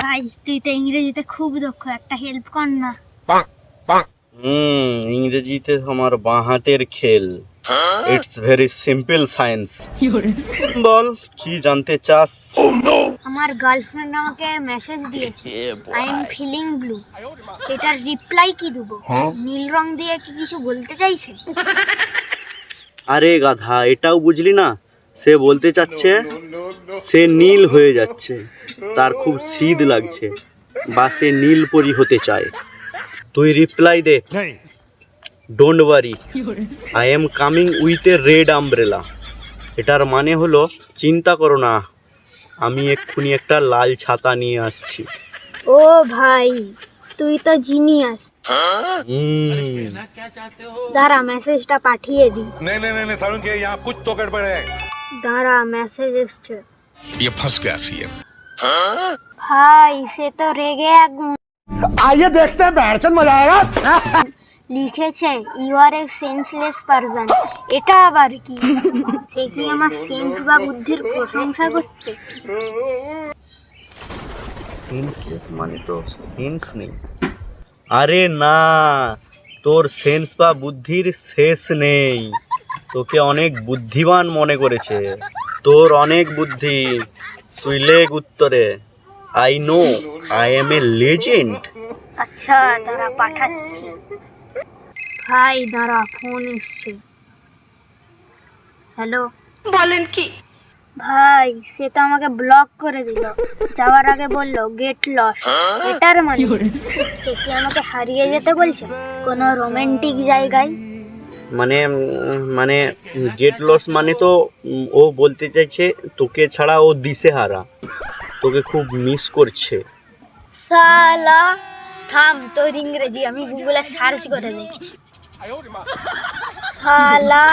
ভাই তুই তো ইংরেজিতে খুব দক্ষ একটা হেল্প কর না। হুম ইংরেজিতে আমার বাঁ হাতের খেল। ইটস ভেরি সিম্পল সায়েন্স বল কি জানতে চাস? আমার গার্লফ্রেন্ড আমাকে মেসেজ দিয়েছে আই এম ফিলিং ব্লু এটার রিপ্লাই কি দেবো? নীল রং দিয়ে কি কিছু বলতে চাইছে? আরে গাধা এটাও বুঝলি না? সে বলতে চাচ্ছে সে নীল হয়ে যাচ্ছে তার খুব শীত লাগছে বা সে নীল পরি হতে চায় তুই reply they don't worry I am coming with a red umbrella এটার মানে হলো চিন্তা করো না আমি এক্ষুনি একটা লাল ছাতা নিয়ে আসছি ও ভাই তুই তো জিনিয়াস হুম দাঁড়া মেসেজটা পাঠিয়ে দি नहीं नहीं नहीं नहीं सारुण के यहाँ कुछ तो गड़बड़ है দাঁড়া মেসেজ এসছে ये फंस गया सीएम ভাই সে তো রেগে আগুন आइए देखते हैं बैठ मजा आएगा লিখেছে you are a senseless person এটা আবার কি সে কি আমার সেন্স বা বুদ্ধির প্রশংসা করছে সেন্সলেস মানে তো সেন্স নেই আরে না তোর সেন্স বা বুদ্ধির শেষ নেই তোকে অনেক বুদ্ধিমান মনে করেছে। তোর অনেক বুদ্ধি। তুই লেগ উত্তরে। I know I am a legend আচ্ছা দাঁড়া পাঠাচ্ছি। ভাই দাঁড়া ফোন এসছে। হ্যালো বলেন কি? ভাই সে তো আমাকে ব্লক করে দিল। যাওয়ার আগে বলল গেট লস এটার মানে? সে কি আমাকে হারিয়ে যেতে বলছে? কোনো রোমান্টিক জায়গায়? মানে মানে গেট লস মানে তো, ও বলতে চাইছে, তোকে ছাড়া ও দিশে হারা। তোকে খুব মিস করছে। সালা থাম, তোর ইংরেজি, আমি গুগলে সার্চ করে দেখছি। সালা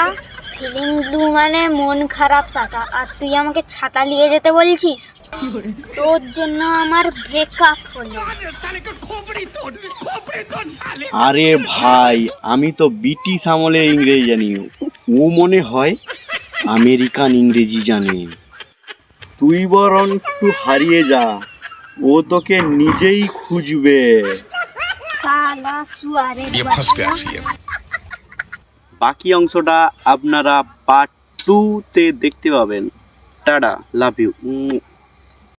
ফিলিং মানে মন খারাপ থাকা আর তুই আমাকে ছাতা নিয়ে যেতে বলছিস? তোর জন্য আমার ব্রেকআপ হলো। আরে ভাই আমি তো ব্রিটিশ আমলে ইংরেজি জানি। ও মনে হয় আমেরিকান ইংরেজি জানে। তুই বরং একটু হারিয়ে যা। ও তোকে নিজেই খুঁজবে। বাকি অংশটা আপনারা পার্ট টুতে দেখতে পাবেন। Tata love you